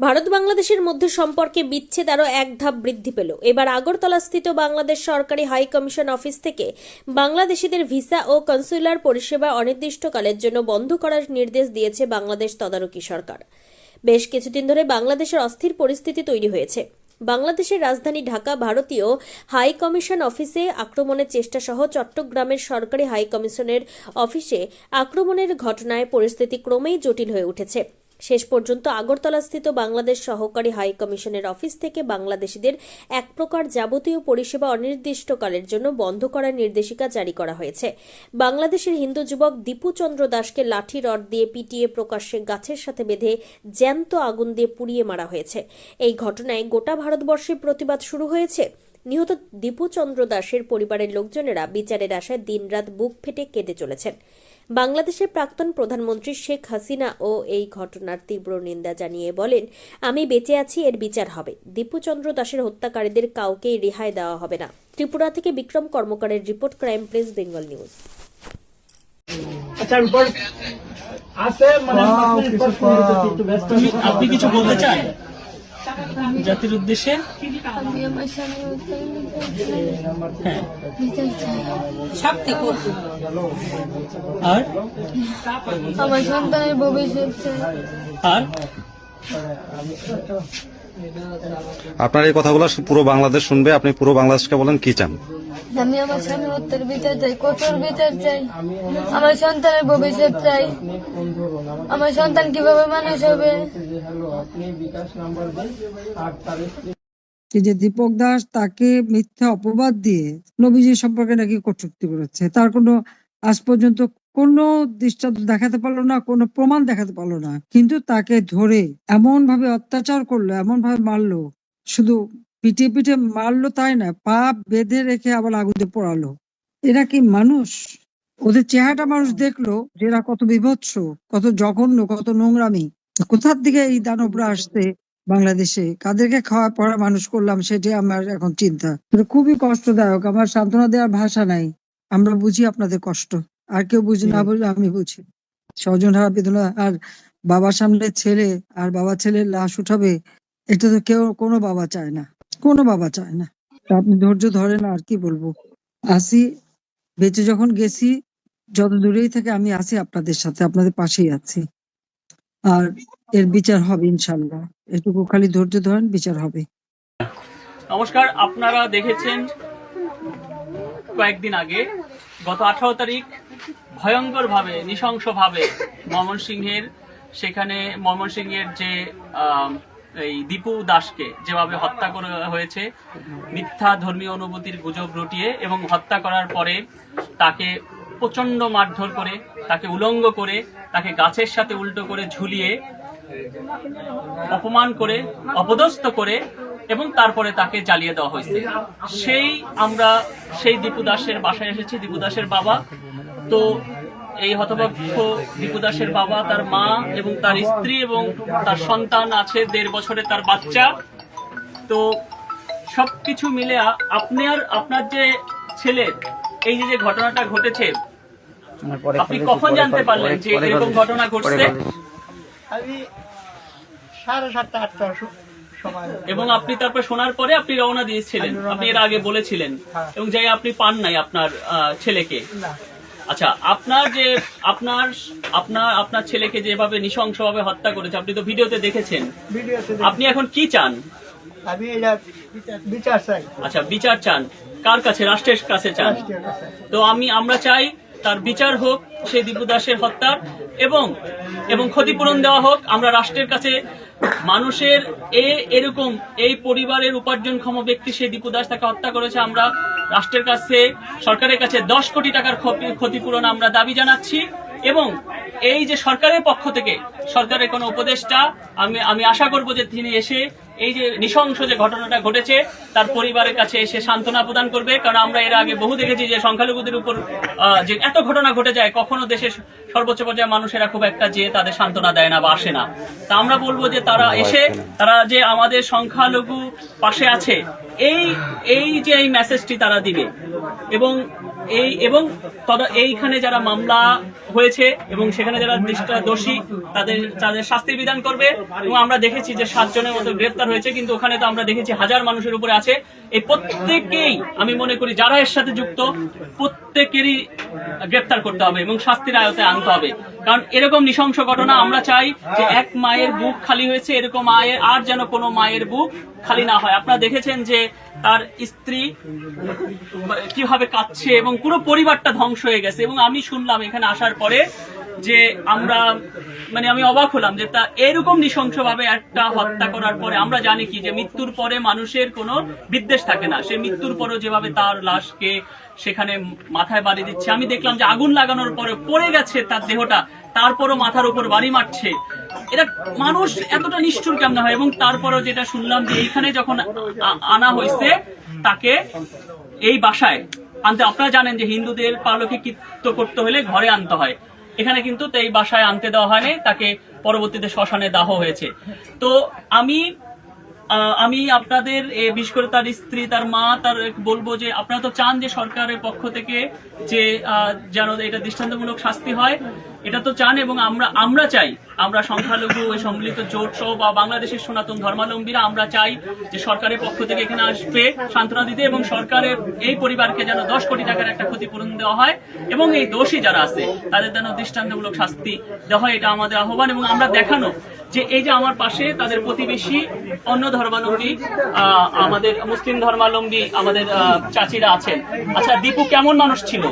ভারত বাংলাদেশের মধ্যে সম্পর্কে বিচ্ছেদ আরও এক ধাপ বৃদ্ধি পেল। এবার আগরতলাস্থিত বাংলাদেশ সরকারি হাই কমিশন অফিস থেকে বাংলাদেশিদের ভিসা ও কনসুলার পরিষেবা অনির্দিষ্টকালের জন্য বন্ধ করার নির্দেশ দিয়েছে বাংলাদেশ তদারকি সরকার। বেশ কিছুদিন ধরে বাংলাদেশের অস্থির পরিস্থিতি তৈরি হয়েছে। বাংলাদেশের রাজধানী ঢাকা ভারতীয় হাই কমিশন অফিসে আক্রমণের চেষ্টা সহ চট্টগ্রামের সরকারি হাই কমিশনের অফিসে আক্রমণের ঘটনায় পরিস্থিতি ক্রমেই জটিল হয়ে উঠেছে। শেষ পর্যন্ত আগরতলাস্থিত বাংলাদেশ সহকারী হাই কমিশনের অফিস থেকে বাংলাদেশিদের এক প্রকার যাবতীয় পরিষেবা অনির্দিষ্টকালের জন্য বন্ধ করার নির্দেশিকা জারি করা হয়েছে। বাংলাদেশের হিন্দু যুবক দীপু চন্দ্র দাসকে লাঠি, রড দিয়ে পিটিয়ে প্রকাশ্যে গাছের সাথে বেঁধে জ্যান্ত আগুন দিয়ে পুড়িয়ে মারা হয়েছে। এই ঘটনায় গোটা ভারতবর্ষে প্রতিবাদ শুরু হয়েছে। নিহত দীপু চন্দ্র দাসের পরিবারের লোকজনেরা বিচারের আশায় দিনরাত বুক ফেটে কেঁদে চলেছেন। বাংলাদেশের প্রাক্তন প্রধানমন্ত্রী শেখ হাসিনা ও এই ঘটনার তীব্র নিন্দা জানিয়ে বলেন আমি বেঁচে আছি এর বিচার হবে। দীপুচন্দ্র দাসের হত্যাকারীদের কাউকেই রেহাই দেওয়া হবে না। ত্রিপুরা থেকে Bikram কর্মকারের report crime press Bengal news. আচ্ছা রিপোর্ট আছে মানে আপনি কিছু বলতে চান? জাতির উদ্দেশ্যে? আমি আমার স্বামী বিচার আর? আমার সন্তানের ভবিষ্যৎ চাই। আর? আপনার এই কথাগুলো পুরো বাংলাদেশ শুনবে। আপনি পুরো বাংলাদেশকে বলেন কি চান? আমি আমার স্বামী হত্যার বিচার চাই কঠোর বিচার চাই। আমার সন্তানের ভবিষ্যৎ চাই। আমার সন্তান কীভাবে মানুষ হবে? যে দীপক দাস তাকে মিথ্যা অপবাদ দিয়ে নবীজি সম্পর্কে নাকি কটূক্তি করেছে, তার কোনো আজ পর্যন্ত কোনো দৃষ্টান্ত দেখাতে পারল না, কোনো প্রমাণ দেখাতে পারল না, কিন্তু তাকে ধরে এমন ভাবে অত্যাচার করল এমন ভাবে মারলো, শুধু পিঠে পিঠে মারলো তাই না, পা বেঁধে রেখে আবার আগুনে পোড়ালো। এরা কি মানুষ? ওদের চেহারাটা মানুষ দেখল যে এরা কত বিভৎস, কত জঘন্য, কত নোংরামি। কোথার দিকে এই দানবরা আসতে বাংলাদেশে। কাদেরকে খাওয়া পড়া মানুষ করলাম সেটাই আমার এখন চিন্তা। খুবই কষ্টদায়ক আমার সান্ত্বনা দেওয়ার ভাষা নাই। আমরা বুঝি আপনাদের কষ্ট। আর কেউ বুঝি না বুঝলে আমি বুঝি। স্বজন হারা বেদনা আর বাবার সামনে ছেলে আর বাবা ছেলের লাশ উঠাবে এটা তো কেউ কোনো বাবা চায় না। কোনো বাবা চায় না। আপনি ধৈর্য ধরেন আর কি বলব? আসি বেঁচে যখন গেছি যত দূরেই থেকে আমি আছি আপনাদের সাথে আপনাদের পাশেই আছি। আর এর বিচার হবে ইনশাল্লাহ এটুকু খালি ধৈর্য ধরেন, বিচার হবে। নমস্কার, আপনারা দেখেছেন কয়েকদিন আগে গত আঠারো তারিখ ভয়ঙ্কর ভাবে নৃশংস ভাবে ময়মনসিংহের, সেখানে ময়মনসিংহের যে এই দীপু দাসকে যেভাবে হত্যা করা হয়েছে, মিথ্যা ধর্মীয় অনুভূতির গুজব রটিয়ে এবং হত্যা করার পরে তাকে প্রচণ্ড মারধর করে, তাকে উলঙ্গ করে, তাকে গাছের সাথে উল্টো করে ঝুলিয়ে, অপমান করে, অপদস্থ করে এবং তারপরে তাকে জ্বালিয়ে দেওয়া হয়েছে। সেই আমরা, সেই দীপু দাসের বাসায় এসেছি, দীপু দাসের বাবা। তো এই হতভক্ষ দীপু দাসের বাবা, তার মা এবং তার স্ত্রী এবং তার সন্তান আছে, দেড় বছরে তার বাচ্চা। তো সবকিছু মিলে আ- আপনার আপনার যে ছেলের এই যে ঘটনাটা ঘটেছে আপনি কখন জানতে পারলেন যে এরকম ঘটনা ঘটছে? আমি সাড়ে সাতটা আটটা এবং আপনি তারপর শোনার পরে আপনি রওনা দিয়েছিলেন। আপনি এর আগে বলেছিলেন। এবং যাই আপনি পান নাই আপনার ছেলেকে। আচ্ছা আপনার যে আপনার আপনার আপনার ছেলেকে যেভাবে নৃশংসভাবে হত্যা করেছে আপনি তো ভিডিওতে দেখেছেন। আপনি এখন কি চান? আমি বিচার চাই। আচ্ছা বিচার চান। কার কাছে? রাষ্ট্রের কাছে চান। তো আমি আমরা চাই তার বিচার হোক সেই দীপু দাসের হত্যার, এবং এবং ক্ষতিপূরণ দেওয়া হোক, আমরা রাষ্ট্রের কাছে মানুষের এ এরকম, এই পরিবারের উপার্জনক্ষম ব্যক্তি সেই দীপু দাস তাকে হত্যা করেছে, আমরা রাষ্ট্রের কাছে, সরকারের কাছে দশ কোটি টাকার ক্ষতিপূরণ আমরা দাবি জানাচ্ছি, এবং এই যে সরকারের পক্ষ থেকে, সরকারের কোনো উপদেষ্টা, আমি আমি আশা করব যে তিনি এসে এই যে নৃশংস যে ঘটনাটা ঘটেছে তার পরিবারের কাছে এসে সান্ত্বনা প্রদান করবে। কারণ আমরা এর আগে বহু দেখেছি যে সংখ্যালঘুদের উপর যে এত ঘটনা ঘটে যায় কখনো দেশের সর্বোচ্চ পর্যায়ে মানুষেরা খুব একটা যে তাদের সান্ত্বনা দেয় না বা আসে না। তা আমরা বলব যে তারা এসে তারা যে আমাদের সংখ্যালঘু পাশে আছে এই এই যে এই মেসেজটি তারা দিবে। এবং এই এবং এইখানে যারা মামলা হয়েছে এবং সেখানে যারা দোষী তাদের তাদের শাস্তির বিধান করবে। এবং আমরা দেখেছি যে সাতজনের মতো গ্রেপ্তার হয়েছে, কিন্তু ওখানে তো আমরা দেখেছি হাজার মানুষের উপরে আছে। এই প্রত্যেকেই আমি মনে করি যারা এর সাথে যুক্ত, প্রত্যেকেরই গ্রেপ্তার করতে হবে এবং শাস্তির আয়তে আনতে হবে। কারণ এরকম নৃশংস ঘটনা আমরা চাই যে এক মায়ের বুক খালি হয়েছে, এরকম মায়ের আর যেন কোনো মায়ের বুক খালি না হয়। আপনারা দেখেছেন যে তার স্ত্রী কীভাবে কাঁদছে এবং পুরো পরিবারটা ধ্বংস হয়ে গেছে। এবং আমি শুনলাম এখানে আসার পরে যে আমরা মানে আমি অবাক হলাম যে তা এরকম নৃশংসভাবে একটা হত্যা করার পরে আমরা জানি কি যে মৃত্যুর পরে মানুষের কোনো বিদ্বেষ থাকে না। সে মৃত্যুর পরেও যেভাবে তার লাশকে সেখানে মাথায় বাড়ি দিচ্ছে। আমি দেখলাম যে আগুন লাগানোর পরে পড়ে গেছে তার দেহটা, তারপরও মাথার উপর বাড়ি মারছে। এটা মানুষ এতটা নিষ্ঠুর কেমন হয়? এবং তারপরে যেটা শুনলাম যে এইখানে যখন আনা হয়েছে তাকে এই বাসায় আনতে, আপনারা জানেন যে হিন্দুদের পারলৌকিকৃত করতে হলে ঘরে আনতে হয়। এখানে কিন্তু এই বাসায় আনতে দেওয়া হয়নি, তাকে পরবর্তীতে শ্মশানে দাহ হয়েছে। তো আমি আমি আপনাদের বিশেষ করে তার স্ত্রী, তার মা, তার বলব যে আপনারা তো চান যে সরকারের পক্ষ থেকে যে যেন এটা দৃষ্টান্তমূলক শাস্তি হয়। এটা তো চান এবং আমরা আমরা চাই। আমরা সংখ্যালঘু, ওই সম্মিলিত জোট সহ বা বাংলাদেশের সনাতন ধর্মাবলম্বীরা আমরা চাই যে সরকারের পক্ষ থেকে এখানে আসবে সান্ত্বনা দিতে এবং সরকারের এই পরিবারকে যেন দশ কোটি টাকার একটা ক্ষতিপূরণ দেওয়া হয় এবং এই দোষী যারা আছে, তাদের যেন দৃষ্টান্তমূলক শাস্তি দেওয়া হয়, এটা আমাদের আহ্বান এবং আমরা দেখানো যে এই যে আমার পাশে তাদের প্রতিবেশী অন্য ধর্মাবলম্বী আহ, আমাদের মুসলিম ধর্মাবলম্বী আমাদের চাচিরা আছেন। আচ্ছা দীপু কেমন মানুষ ছিল?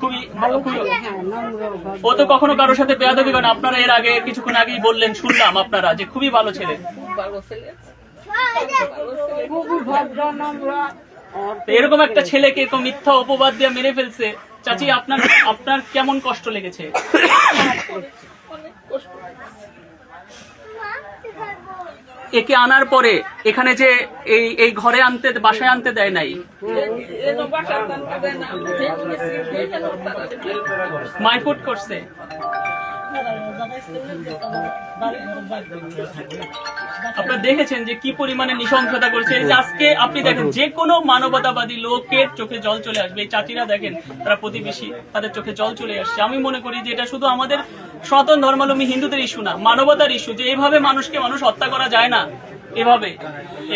খুবই খুবই ও তো কখনো কারোর সাথে বেয়াদবি করেন আপনারা এর আগে কিছুক্ষণ আগেই বললেন শুনলাম আপনারা যে খুবই ভালো ছেলে। এরকম একটা ছেলেকে এরকম মিথ্যা অপবাদ দিয়ে মেরে ফেলছে। চাচি আপনার আপনার কেমন কষ্ট লেগেছে? একে আনার পরে এখানে যে এই এই ঘরে আনতে, বাসায় আনতে দেয় নাই? মাইফুট করছে। আপনারা দেখেছেন যে কি পরিমাণে নৃশংসতা করছে। আজকে আপনি দেখেন, যে কোনো মানবতাবাদী লোকের চোখে জল চলে আসবে। এই চাচিরা দেখেন, তারা প্রতিবেশী, তাদের চোখে জল চলে আসছে। আমি মনে করি যে এটা শুধু আমাদের সনাতন ধর্মালম্বী হিন্দুদের ইস্যু না, মানবতার ইস্যু যে এইভাবে মানুষকে মানুষ হত্যা করা যায় না। এভাবে।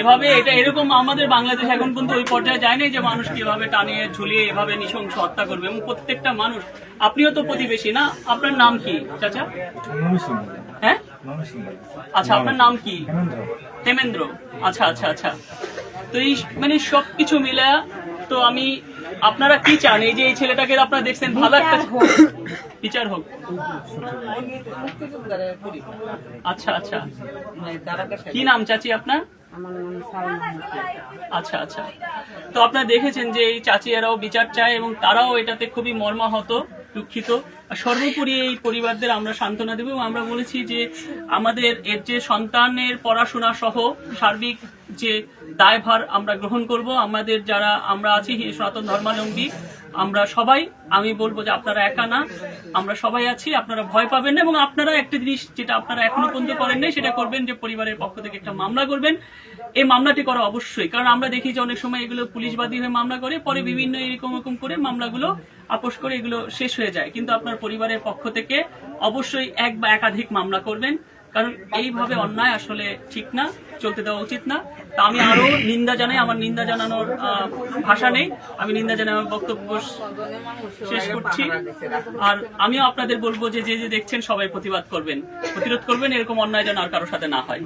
এভাবে এটা এরকম আমাদের বাংলাদেশ এখন পর্যন্ত ওই পর্যায়ে যায়নি যে মানুষ এভাবে টানিয়ে ঝুলিয়ে এভাবে নৃশংস হত্যা করবে। এবং প্রত্যেকটা মানুষ আপনিও তো প্রতিবেশী না? আপনার নাম কি চাচা? হ্যাঁ? আচ্ছা আপনার নাম কি? হেমেন্দ্র। আচ্ছা আচ্ছা আচ্ছা। তো এই মানে সবকিছু মিলা তো আমি আপনারা কি চান? এই যে এই ছেলেটাকে আপনারা দেখছেন ভালো একটা বিচার হোক। আচ্ছা আচ্ছা। কি নাম চাচি আপনার? আচ্ছা আচ্ছা। তো আপনারা দেখেছেন যে এই চাচিয়ারাও বিচার চায় এবং তারাও এটাতে খুবই মর্মাহত দুঃখিত। আর সর্বোপরি এই পরিবারদের আমরা সান্ত্বনা দেব এবং আমরা বলেছি যে আমাদের এর যে সন্তানের পড়াশোনা সহ সার্বিক যে দায়ভার আমরা গ্রহণ করব। আমাদের যারা, আমরা আছি সনাতন ধর্মাবলম্বী আমরা সবাই, আমি বলব যে আপনারা একা না, আমরা সবাই আছি, আপনারা ভয় পাবেন না এবং আপনারা একটা জিনিস যেটা আপনারা এখনও পর্যন্ত করেন নাই, সেটা করবেন যে পরিবারের পক্ষ থেকে একটা মামলা করবেন। এই মামলাটি করা অবশ্যই, কারণ আমরা দেখি যে অনেক সময় এগুলো পুলিশবাদী হয়ে মামলা করে, পরে বিভিন্ন এরকম এরকম করে মামলাগুলো আপোষ করে এগুলো শেষ হয়ে যায়। কিন্তু আপনার পরিবারের পক্ষ থেকে অবশ্যই এক বা একাধিক মামলা করবেন। কারণ এইভাবে অন্যায় আসলে ঠিক না, চলতে দেওয়া উচিত না। তা আমি আরও নিন্দা জানাই, আমার নিন্দা জানানোর ভাষা নেই। আমি নিন্দা জানাই, আমার বক্তব্য শেষ করছি। আর আমিও আপনাদের বলব যে যে দেখছেন, সবাই প্রতিবাদ করবেন। প্রতিরোধ করবেন, এরকম অন্যায় যেন আর কারোর সাথে না হয়।